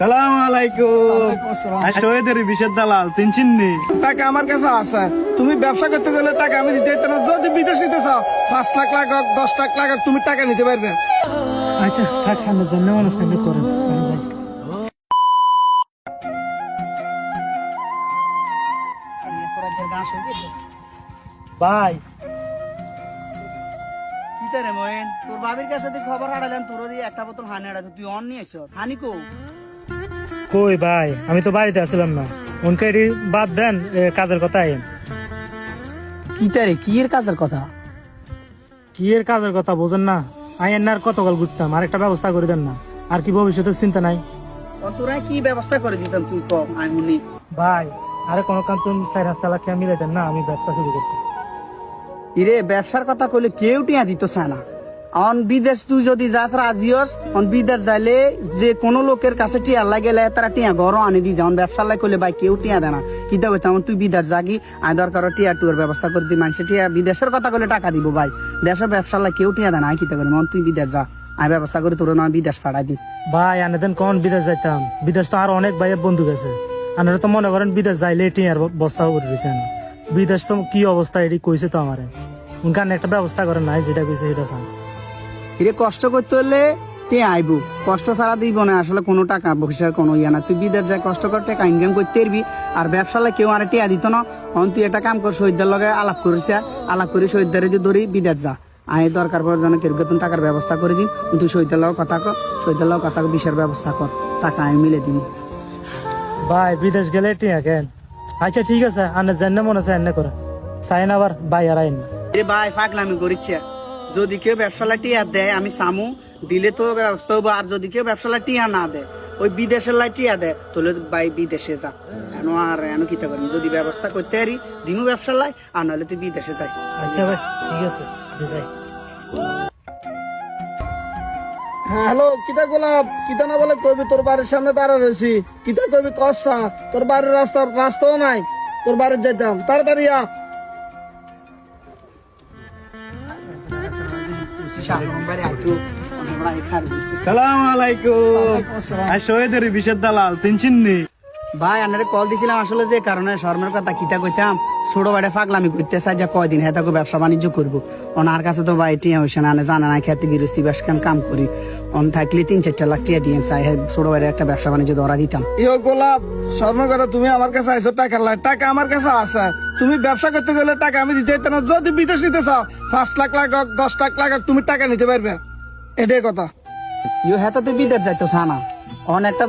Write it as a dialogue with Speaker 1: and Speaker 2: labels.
Speaker 1: সালাম আলাইকুম আজ দালাল চিনচিন নি?
Speaker 2: টাকা আমার কাছে আছে। তুমি ব্যবসা করতে গেলে টাকা আমি দিতে না। যদি বিদেশ নিতে চাও পাঁচ লাখ লাখ দশ লাখ লাখ তুমি টাকা নিতে পারবে।
Speaker 3: আচ্ছা থাক আমি জন্য মানুষ করেন। ভাই।
Speaker 4: কি রে মোয়েন তোর বাবির কাছে খবর হারালাম তোর একটা বোতল হানি হারাতে তুই অন নিয়ে এসো হানি কো?
Speaker 3: কই ভাই? আমি তো বাড়িতে আসলাম না। উনকে এটি বাদ দেন এ, কাজের কথা আইন।
Speaker 4: কি রে? কি এর কাজের কথা?
Speaker 3: কি এর কাজের কথা বোঝেন না। আইন আর কতকাল ঘুরতাম আর একটা ব্যবস্থা করে দেন না। আর কি ভবিষ্যতের চিন্তা নাই।
Speaker 4: তোরা কি ব্যবস্থা করে দিতাম তুই কম আমি
Speaker 3: ভাই আরে কোনো কাম তুমি চার মিলে দেন না আমি ব্যবসা শুরু করতে
Speaker 4: ইরে ব্যবসার কথা কইলে কেউ টিয়া দিত চায় না। অন বিদেশ তুই যদি যাস রাজিওস অন বিদেশ যাইলে যে কোনো লোকের কাছে টিয়া লাগেলে তারা টিয়া ঘরও আনি দি যাও ব্যবসা লাই করলে ভাই কেউ টিয়া দেয় না কিতা কইতাম তুই বিদেশ যাগি আয় দরকার টিয়া টুয়ের ব্যবস্থা করে দি। মানুষের টিয়া বিদেশের কথা কইলে টাকা দিব ভাই। দেশের ব্যবসা লাই কেউ টিয়া দেয় না কিতা করি মন তুই বিদেশ যা। আয় ব্যবস্থা করে তোর নয় বিদেশ পাঠাই দি।
Speaker 3: ভাই, আনে দেন কোন বিদেশ যাইতাম? বিদেশ তো আর অনেক ভাইয়ের বন্ধু গেছে। আনারা তো মনে করেন বিদেশ যাইলে টিয়ার বস্তা করে দিয়েছে বিদেশ তো কি অবস্থা এটি কইছে তো আমারে। উনকান একটা ব্যবস্থা করেন নাই যেটা কইছে সেটা চান।
Speaker 4: এরে কষ্ট করতে হলে টিয়া আইবু। কষ্ট ছাড়া দিব না আসলে কোনো টাকা পয়সার কোনো ইয়া না। তুই বিদেশ যায় কষ্ট করে টাকা ইনকাম করতে পারবি। আর ব্যবসালে কেউ আর টিয়া দিত না। অন তুই একটা কাম কর শহীদদের লগে আলাপ করিস আলাপ করে শহীদদের যদি ধরি বিদেশ যা। আয় দরকার পর যেন কেউ কেতন টাকার ব্যবস্থা করে দিন। তুই শহীদের লগে কথা কর শহীদের লগে কথা কর, বিষের ব্যবস্থা কর। টাকা আমি মিলে দিব
Speaker 3: ভাই বিদেশ গেলে টিয়া কেন? আচ্ছা ঠিক আছে আনে জানে মনে আছে এনে করে। চাই না আবার ভাই আর আইন।
Speaker 4: ভাই পাগলামি করিচ্ছে যদি কেউ ব্যবসালা টিয়া দেয় আমি সামু দিলে তো ব্যবস্থা হব আর যদি কেউ ব্যবসালা টিয়া না দেয় ওই বিদেশের লাই টিয়া দেয় তাহলে ভাই বিদেশে যা। এন আর এন কিতা করিম যদি ব্যবস্থা করতে পারি দিনু ব্যবসা লাই আর নাহলে তুই বিদেশে যাইস।
Speaker 3: আচ্ছা ভাই ঠিক আছে যাই।
Speaker 2: হ্যাঁ হ্যালো কিতা গোলাপ? কিতা না বলে কবি তোর বাড়ির সামনে দাঁড়া রয়েছি কিতা কইবি কসা তোর বাড়ির রাস্তা রাস্তাও নাই তোর বাড়ির যাইতাম। তাড়াতাড়ি আ
Speaker 1: সালাম আলাইকুম। আজ ওদের বিশেষ দালাল চিনছিন নি?
Speaker 4: ভাই আনারে কল দিছিলাম আসলে যে কারণে শর্মের কথা কিতা কইতাম ছোট বাড়ে ফাগলামি করতে চাই যে কয়দিন হ্যাঁ তাকে ব্যবসা বাণিজ্য করব। ওনার কাছে তো ভাই টিয়া হইছে না জানে না খেতে গৃহস্থী বেশ কেন কাম করি। অন থাকলে তিন চারটা লাখ টিয়া দিয়ে চাই হ্যাঁ ছোট বাড়ে একটা ব্যবসা বাণিজ্য ধরা দিতাম।
Speaker 2: ইয়ো গোলাপ শর্মের কথা তুমি আমার কাছে আইসো টাকা লাই টাকা আমার কাছে আসা তুমি ব্যবসা করতে গেলে টাকা আমি দিতে পারতাম না। যদি বিদেশ নিতে চাও পাঁচ লাখ লাখ হোক, দশ লাখ লাখ হোক, তুমি টাকা নিতে পারবে। এটাই কথা।
Speaker 4: ইউ হ্যাঁ তো তুই বিদেশ যাইতো সানা অন একটা